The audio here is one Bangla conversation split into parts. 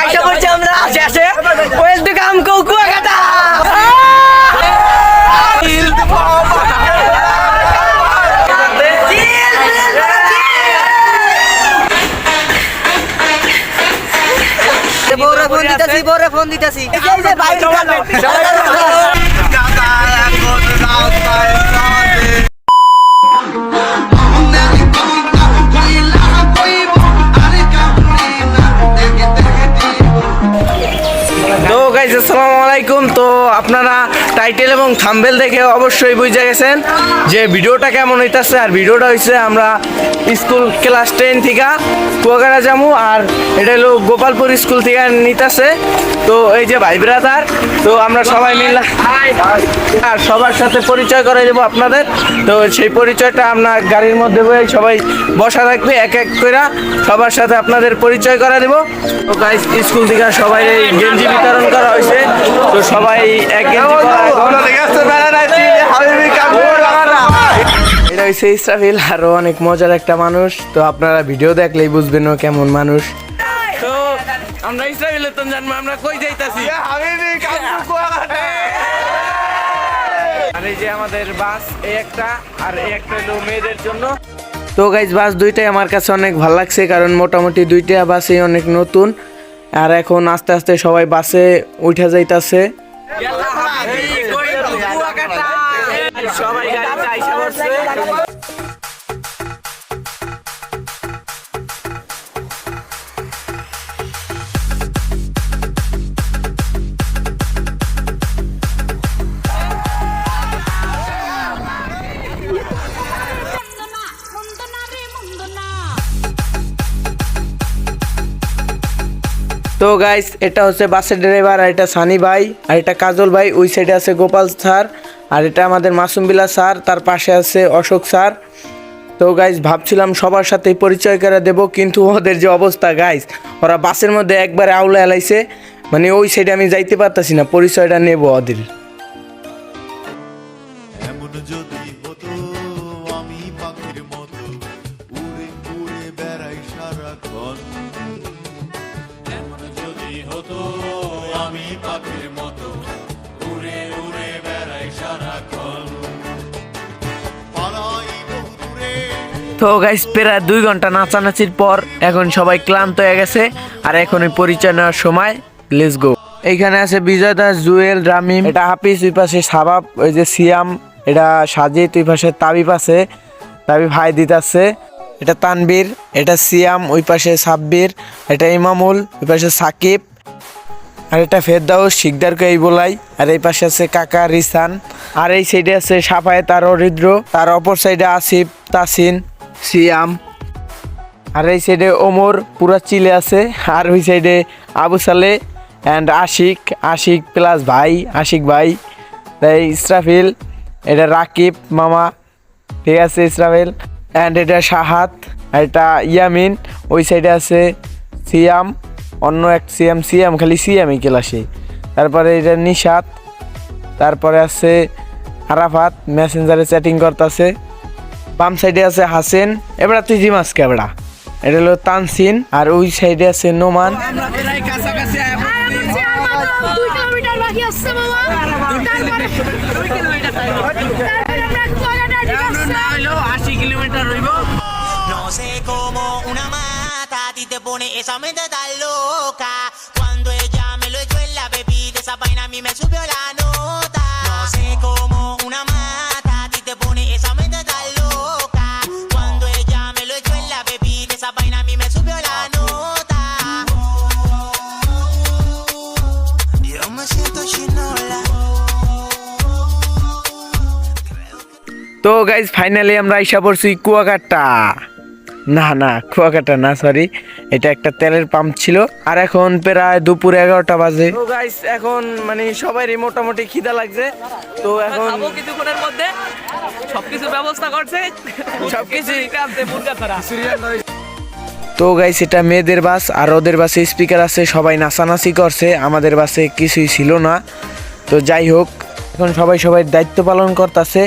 আইসা পড়ছি আমরা আসে আসে। ওয়েলকাম কুয়াকাটা। বউরে ফোন দিতেছি বউরে ফোন দিতেছি। আসসালামু আলাইকুম। তো আপনারা টাইটেল এবং থাম্বেল দেখে অবশ্যই বুঝে গেছেন যে ভিডিওটা কেমন হইতাছে আর ভিডিওটা হইছে আমরা স্কুল ক্লাস টেন থেকে কুয়াকাটা যামু আর এটা হলো গোপালপুর স্কুল থেকে নিতেছে। তো এই যে ভাই ব্রাদার, তো আমরা সবাই মিলে আর সবার সাথে পরিচয় করে দেবো আপনাদের। তো সেই পরিচয়টা আমরা গাড়ির মধ্যে বয়ে সবাই বসা থাকবে, এক এক করে সবার সাথে আপনাদের পরিচয় করে দেবো। তো স্কুল থেকে সবাই গেঞ্জি বিতরণ করা হয়েছে তো সবাই এক গেঞ্জি এটা হচ্ছে ইসরাফিল আরও অনেক মজার একটা মানুষ। তো আপনারা ভিডিও দেখলেই বুঝবেন ও কেমন মানুষ। তো আমরা ইসরাফিলের তো জানব আমরা কই যাইতাছি? আর এই যে আমাদের বাস এই একটা আর এই একটা হলো মেয়েদের জন্য। তো গাইজ বাস দুইটাই আমার কাছে অনেক ভালো লাগছে কারণ মোটামুটি দুইটা বাসই অনেক নতুন। আর এখন আস্তে আস্তে সবাই বাসে উঠা যাইতাছে। সবাই গাড়িতে আইসা তো গাইস এটা হচ্ছে বাসের ড্রাইভার আর এটা সানি ভাই আর এটা কাজল ভাই ওই সাইডে আছে গোপাল স্যার। আর এটা আমাদের মাসুম বিলা স্যার, তার পাশে আছে অশোক স্যার। তো গাইজ ভাবছিলাম সবার সাথে পরিচয় করে দেব, কিন্তু ওদের যে অবস্থা গাইজ ওরা বাসের মধ্যে একবারে আউলা এলাইছে। মানে ওই সাইডে আমি যাইতে পারতাছি না, পরিচয়টা নেব ওদের। তো গাইস প্রায় দুই ঘণ্টা নাচানাচির পর এখন সবাই ক্লান্ত হয়ে গেছে। আর এখন ওই পরিচয় নেওয়ার সময় লেটস গো এইখানে আছে বিজয় দাস, জুয়েল, রামিম। এটা হাফিজ, ওই পাশে সাবাব, ওই যে সিয়াম, এটা সাজিদ, ওই পাশে তাবিব আছে। তাবিব হাই দিতাছে। এটা তানবীর, এটা সিয়াম, ওই পাশে সাব্বির। এটা ইমামুল, ওই পাশে সাকিব। আর এটা ফেরদাউস শিকদারকে এই বলাই আর এই পাশে আছে কাকা রিসান। আর এই সাইডে আছে সাফায়েত আর অরিদ্র। তার অপর সাইডে আসিফ, তাসিন। সিয়াম। আর এই সাইডে ওমর, পুরা চিলে আছে। আর ওই সাইডে আবু সালে অ্যান্ড আশিক আশিক প্লাস ভাই, আশিক ভাই। তাই ইসরাফিল, এটা রাকিব মামা, ঠিক আছে ইসরাফিল। অ্যান্ড এটা আর এটা ইয়ামিন। ওই সাইডে আছে সিয়াম, অন্য এক সিএম সিএম খালি সিএমই ক্লাসে তারপরে এটা নিশাত, তারপরে আছে আরাফাত মেসেঞ্জারে চ্যাটিং করতেছে। বাম সাইডে আছে হাসেন, এবার তুই জিমাস কেবড়া এটা হলো তানসিন, আর ওই সাইডে আছে নোমান No. তো গাইজ ফাইনালি আমরা আইসা পড়ছি কুয়াকাটা। না না কুয়াকাটা না সরি এটা একটা তেলের পাম্প ছিল। আর এখন প্রায় দুপুর এগারোটা বাজে। তো গাইজ এখন মানে সবারই মোটামুটি খিদা লাগছে। তো এখন কিছুক্ষণের মধ্যে। সবকিছু ব্যবস্থা করছে। সবকিছু তো গাইস এটা মেয়েদের বাস আর ওদের বাসে স্পিকার আছে। সবাই নাচানাচি করছে। আমাদের বাসে কিছুই ছিল না। তো যাই হোক এখন সবাই সবাই দায়িত্ব পালন করতেছে।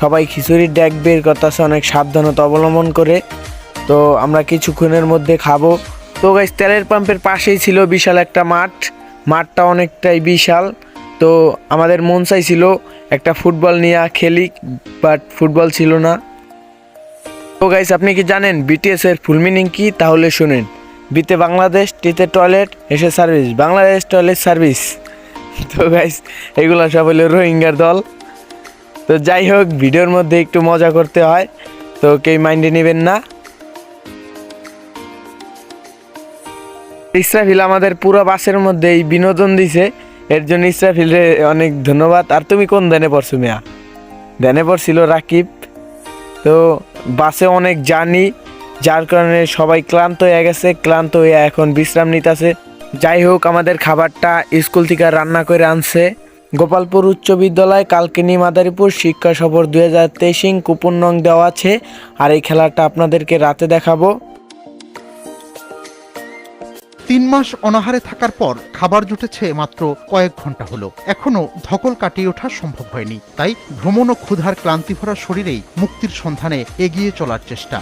সবাই খিচুড়ির ড্যাগ বের করতেছে, অনেক সাবধানতা অবলম্বন করে। তো আমরা কিছুক্ষণের মধ্যে খাব। তো গাইস তেলের পাম্পের পাশেই ছিল বিশাল একটা মাঠ। মাঠটা অনেকটাই বিশাল। তো আমাদের মন চাইছিল একটা ফুটবল নিয়ে খেলি বাট ফুটবল ছিল না। তো গাইস আপনি কি জানেন বিটিএস এর ফুল মিনিং কি? তাহলে শুনেন। বিতে বাংলাদেশ টিতে টয়লেট এসে সার্ভিস বাংলাদেশ টয়লেট সার্ভিস তো গাইস এগুলো সব হলো রোহিঙ্গার দল। তো যাই হোক, ভিডিওর মধ্যে একটু মজা করতে হয়, তো কেউ মাইন্ডে নেবেন না। ইসরাফিল আমাদের পুরো বাসের মধ্যে এই বিনোদন দিছে, এর জন্য ইসরাফিলে অনেক ধন্যবাদ। আর তুমি কোন ধ্যানে পড়ছো, মিয়া? ধ্যানে পড়ছিল রাকিব। তো বাসে অনেক জার্নি, যার কারণে সবাই ক্লান্ত হয়ে গেছে, ক্লান্ত হয়ে এখন বিশ্রাম নিতেছে। যাই হোক, আমাদের খাবারটা স্কুল থেকে রান্না করে আনছে। গোপালপুর উচ্চ বিদ্যালয় কালকিনি মাদারীপুর শিক্ষা সফর দুই হাজার তেইশিং কুপন নং দেওয়া আছে। আর এই খেলাটা আপনাদেরকে রাতে দেখাবো। তিন মাস অনাহারে থাকার পর খাবার জুটেছে মাত্র কয়েক ঘণ্টা হলো। এখনও ধকল কাটিয়ে ওঠা সম্ভব হয়নি। তাই ভ্রমণ ও ক্ষুধার ক্লান্তি ভরা শরীরেই মুক্তির সন্ধানে এগিয়ে চলার চেষ্টা।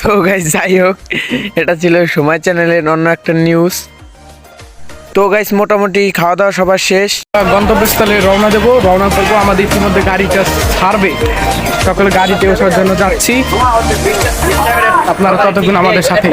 তো গাইজ যাই হোক এটা ছিল সময় চ্যানেলের অন্য একটা নিউজ তো গাইস মোটামুটি খাওয়া দাওয়া সবার শেষ। গন্তব্যস্থলে রওনা দেবো। রওনা করব আমাদের ইতিমধ্যে গাড়িটা ছাড়বে। সকলে গাড়িতে ওঠার জন্য যাচ্ছি। আপনারা ততক্ষণ আমাদের সাথে।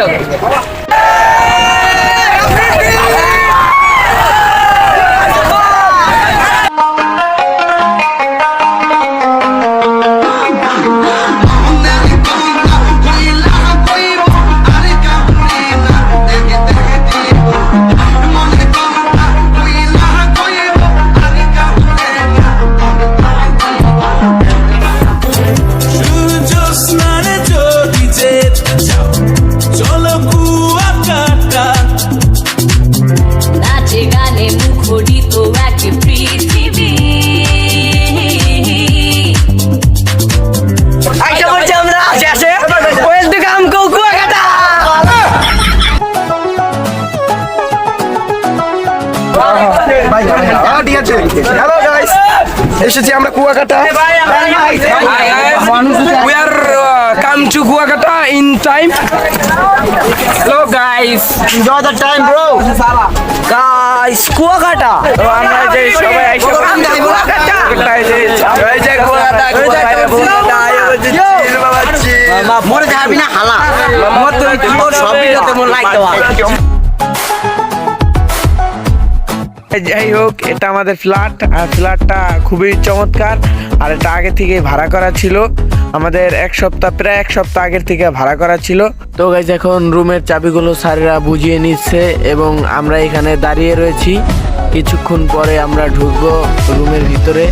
হ্যালো গাইস এসেছি আমরা Kuakata. uh, time hello guys enjoy the time guys Kuakata. তো আমরা যে সবাই আইসা কুয়াকাটা। যে এই যে কুয়াকাটা, কুয়াকাটা, মরে যাবি না হালা। সব ভিডিওতে মোর লাইক দেওয়া যাই হোক, এটা আমাদের ফ্ল্যাট আর ফ্ল্যাটটা খুবই চমৎকার। আর এটা আগে থেকে ভাড়া করা ছিল। আমাদের এক সপ্তাহ, প্রায় এক সপ্তাহ আগের থেকে ভাড়া করা ছিল। তো গাইজ এখন রুমের চাবিগুলো স্যারেরা বুঝিয়ে নিচ্ছে এবং আমরা এখানে দাঁড়িয়ে রয়েছি। কিছুক্ষণ পরে আমরা ঢুকবো রুমের ভিতরে।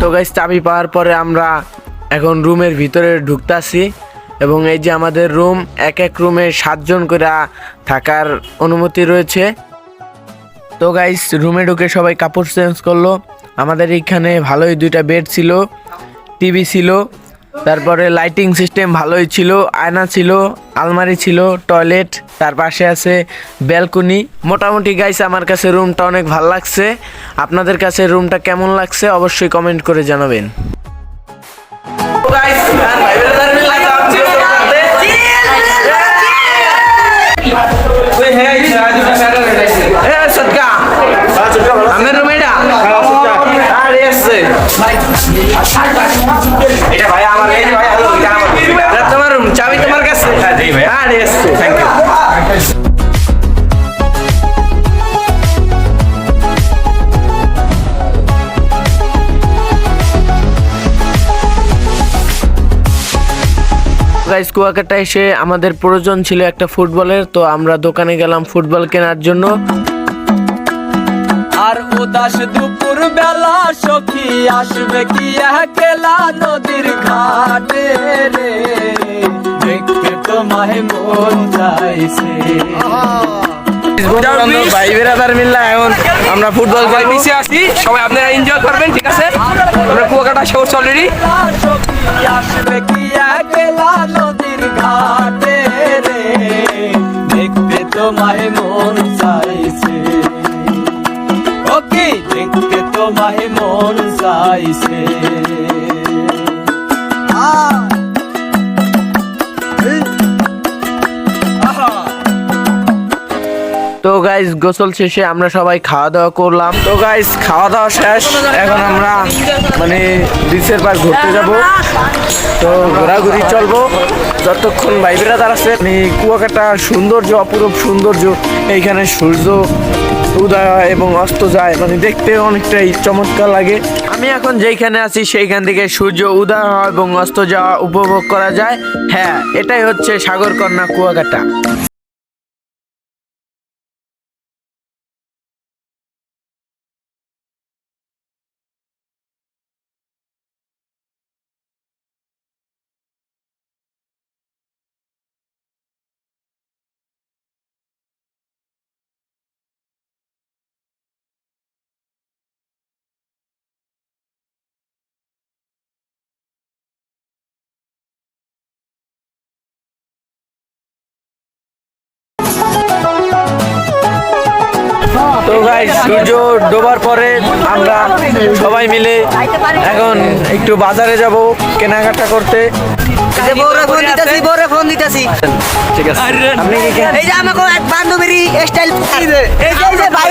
তো গাইজ চাবি পাওয়ার পরে আমরা এখন রুমের ভিতরে ঢুকতাছি এবং এই যে আমাদের রুম, এক এক রুমে সাতজন করে থাকার অনুমতি রয়েছে। তো গাইস রুমে ঢুকে সবাই কাপড় চেঞ্জ করল। আমাদের এখানে ভালোই দুইটা বেড ছিল, টিভি ছিল, তারপরে লাইটিং সিস্টেম ভালোই ছিল, আয়না ছিল, আলমারি ছিল টয়লেট তার পাশে আছে ব্যালকনি মোটামুটি গাইস আমার কাছে রুমটা অনেক ভালো লাগছে। আপনাদের কাছে রুমটা কেমন লাগছে, অবশ্যই কমেন্ট করে জানাবেন। এটা আরে ভাই আমার এই ভাই এটা তোমার রুম চাবি তোমার কাছে? আরে এসছে থ্যাংক ইউ গাইস কুয়াকাটা এসে আমাদের প্রয়োজন ছিল একটা ফুটবলের তো আমরা দোকানে গেলাম ফুটবল কেনার জন্য। আর উদাস দুপুর বেলা সখী আসবে কি একলা নদীর ঘাটে রে? দেখতে তোমায় মন চাইছে। ভাই বেরাদার মিল্লা এখন আমরা ফুটবল খেলব। মিশে আসি সবাই আপনারা এনজয় করবেন ঠিক আছে? আমরা কুয়াকাটা শহর অলরেডি আসবে কি একলা নদীর ঘাটে রে দেখতে তোমায় মন চাইছে। সখী দেখতে তোমায় মন চাইছে। তো গাইস গোসল শেষে আমরা সবাই খাওয়া দাওয়া করলাম। তো গাইস খাওয়া দাওয়া শেষ। এখন আমরা মানে বিচের পার ঘুরতে যাব। তো ঘোরাঘুরি চলবো। যতক্ষণ ভাইবেরা দাঁড়াচ্ছে মানে কুয়াকাটা সৌন্দর্য, অপরূপ সৌন্দর্য, এইখানে সূর্য উদয় হয় এবং অস্ত যায়। মানে দেখতে অনেকটাই চমৎকার লাগে। আমি এখন যেইখানে আছি, সেইখান থেকে সূর্য উদয় হয় এবং অস্ত যাওয়া উপভোগ করা যায়। হ্যাঁ এটাই হচ্ছে সাগরকন্যা কুয়াকাটা। সূর্য ডোবার পরে আমরা সবাই মিলে এখন একটু বাজারে যাব কেনাকাটা করতে। বউরে ফোন দিতেছি বউরে ফোন দিতেছি। ঠিক আছে। আপনি কি এই যে আমাকে এক বান্ধবীর স্টাইল এই যে এই যে ভাই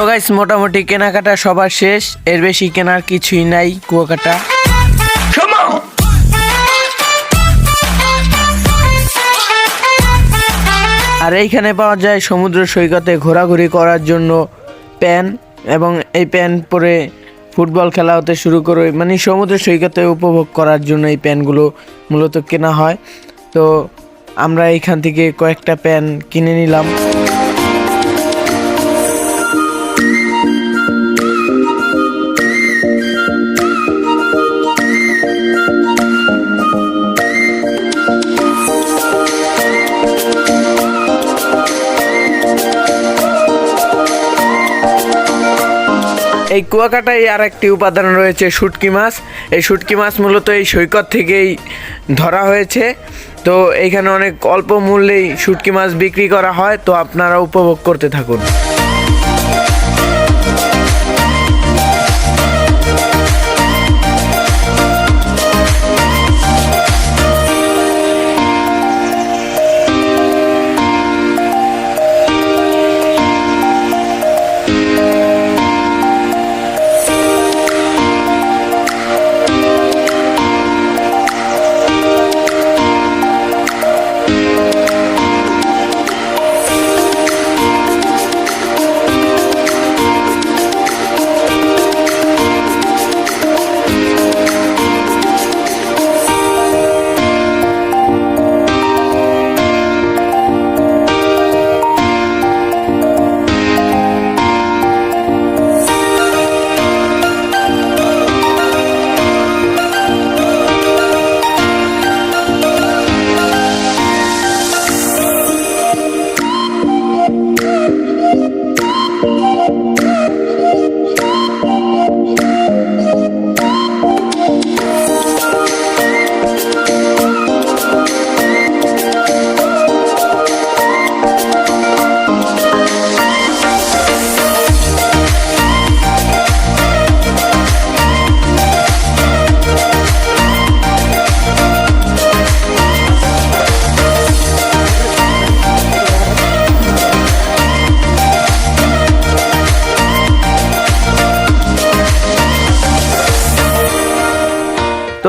তো গাইস মোটামুটি কেনাকাটা সবার শেষ। এর বেশি কেনার কিছুই নাই কুয়াকাটা। আর এইখানে পাওয়া যায় সমুদ্র সৈকতে ঘোরাঘুরি করার জন্য প্যান এবং এই প্যান পরে ফুটবল খেলা হতে শুরু করে মানে সমুদ্র সৈকতে উপভোগ করার জন্য এই প্যানগুলো মূলত কেনা হয়। তো আমরা এইখান থেকে কয়েকটা প্যান কিনে নিলাম। এই কুয়াকাটায় আর একটি উপাদান রয়েছে শুটকি মাছ। এই শুটকি মাছ মূলত এই সৈকত থেকেই ধরা হয়েছে। তো এখানে অনেক অল্প মূল্যেই শুটকি মাছ বিক্রি করা হয়। তো আপনারা উপভোগ করতে থাকুন।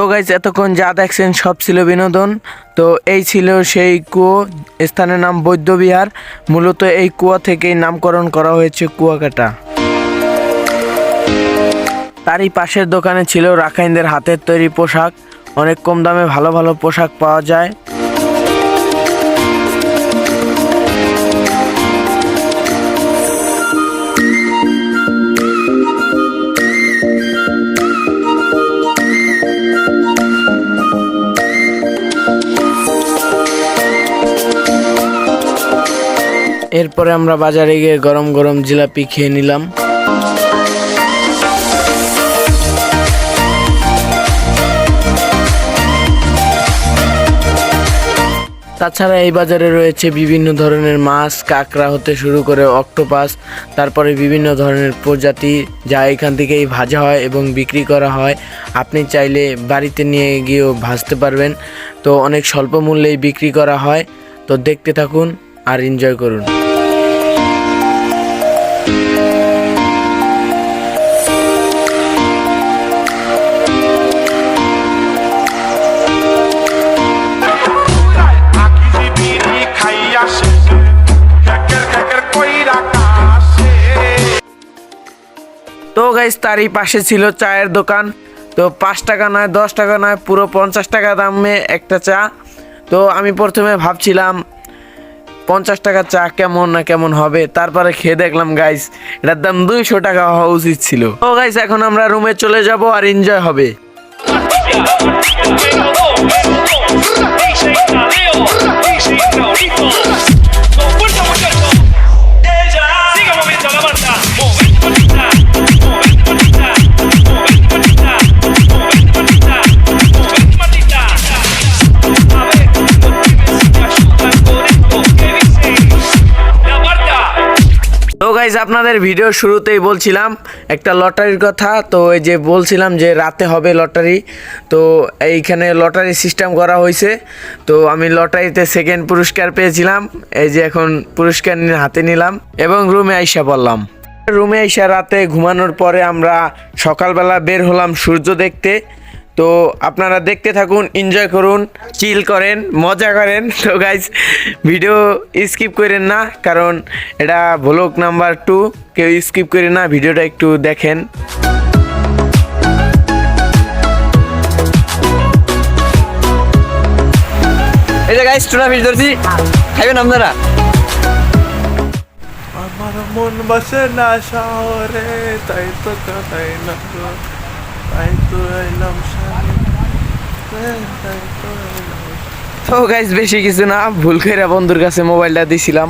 তো গাইজ এতক্ষণ যা দেখছেন সব ছিল বিনোদন। তো এই ছিল সেই কুয়ো, স্থানের নাম বৈদ্যবিহার। মূলত এই কুয়া থেকেই নামকরণ করা হয়েছে কুয়াকাটা। তারই পাশের দোকানে ছিল রাখাইনদের হাতের তৈরি পোশাক। অনেক কম দামে ভালো ভালো পোশাক পাওয়া যায়। এরপরে আমরা বাজারে গিয়ে গরম গরম জিলাপি খেয়ে নিলাম। তাছাড়া এই বাজারে রয়েছে বিভিন্ন ধরনের মাছ, কাঁকড়া হতে শুরু করে অক্টোপাস, তারপরে বিভিন্ন ধরনের প্রজাতি যা এখান থেকেই ভাজা হয় এবং বিক্রি করা হয়। আপনি চাইলে বাড়িতে নিয়ে গিয়েও ভাজতে পারবেন। তো অনেক স্বল্প মূল্যেই বিক্রি করা হয়। তো দেখতে থাকুন। আর এনজয় করুন। তো গাইস তারই পাশে ছিল চায়ের দোকান। তো পাঁচ টাকা নয়, দশ টাকা নয়, পুরো পঞ্চাশ টাকা দামে একটা চা। তো আমি প্রথমে ভাবছিলাম পঞ্চাশ টাকার চা কেমন না কেমন হবে? তারপরে খেয়ে দেখলাম গাইস এটার দাম দুইশো টাকা হওয়া উচিত ছিল। ও গাইস এখন আমরা রুমে চলে যাব আর এনজয় হবে। গাইজ আপনাদের ভিডিও শুরুতেই বলছিলাম, একটা লটারির কথা। তো এই যে বলছিলাম যে রাতে হবে লটারি তো এইখানে লটারি সিস্টেম করা হয়েছে। তো আমি লটারিতে সেকেন্ড পুরস্কার পেয়েছিলাম। এই যে এখন পুরস্কার হাতে নিলাম এবং রুমে আইসা পড়লাম। রুমে আইসা রাতে ঘুমানোর পরে আমরা সকালবেলা বের হলাম সূর্য দেখতে। তো আপনারা দেখতে থাকুন এনজয় করুন চিল করেন, মজা করেন। তো গাইজ ভিডিও স্কিপ করেন না, কারণ এটা ভ্লগ নাম্বার টু কেউ স্কিপ করেন না ভিডিওটা একটু দেখেন। আপনারা? আমার মন বসে না শহরে, তাই তো কাটাই না। তো গাইজ বেশি কিছু না ভুল করে বন্ধুর কাছে মোবাইলটা দিছিলাম।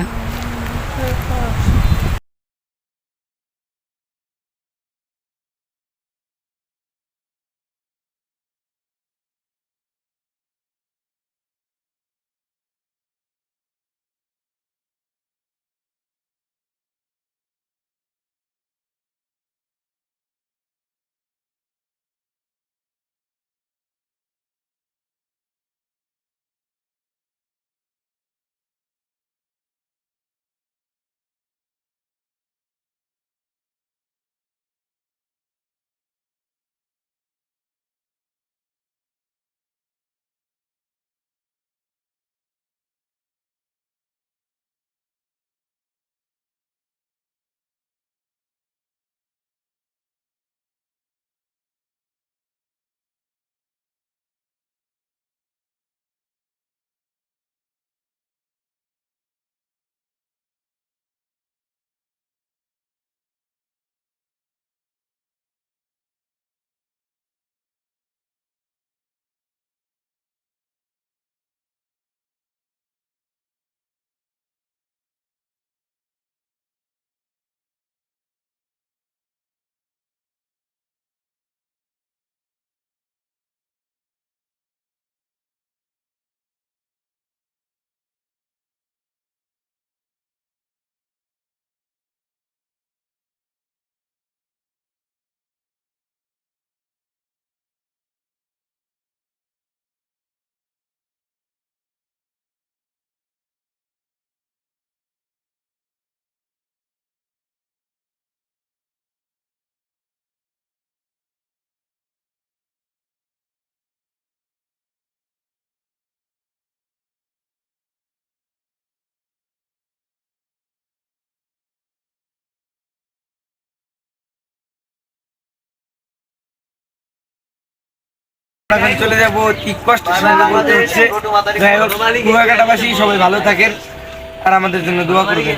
এখন চলে যাব কি স্টেশনে বলতে হচ্ছে। যাই হোক, কুয়াকাটাবাসী সবাই ভালো থাকেন আর আমাদের জন্য দোয়া করবেন।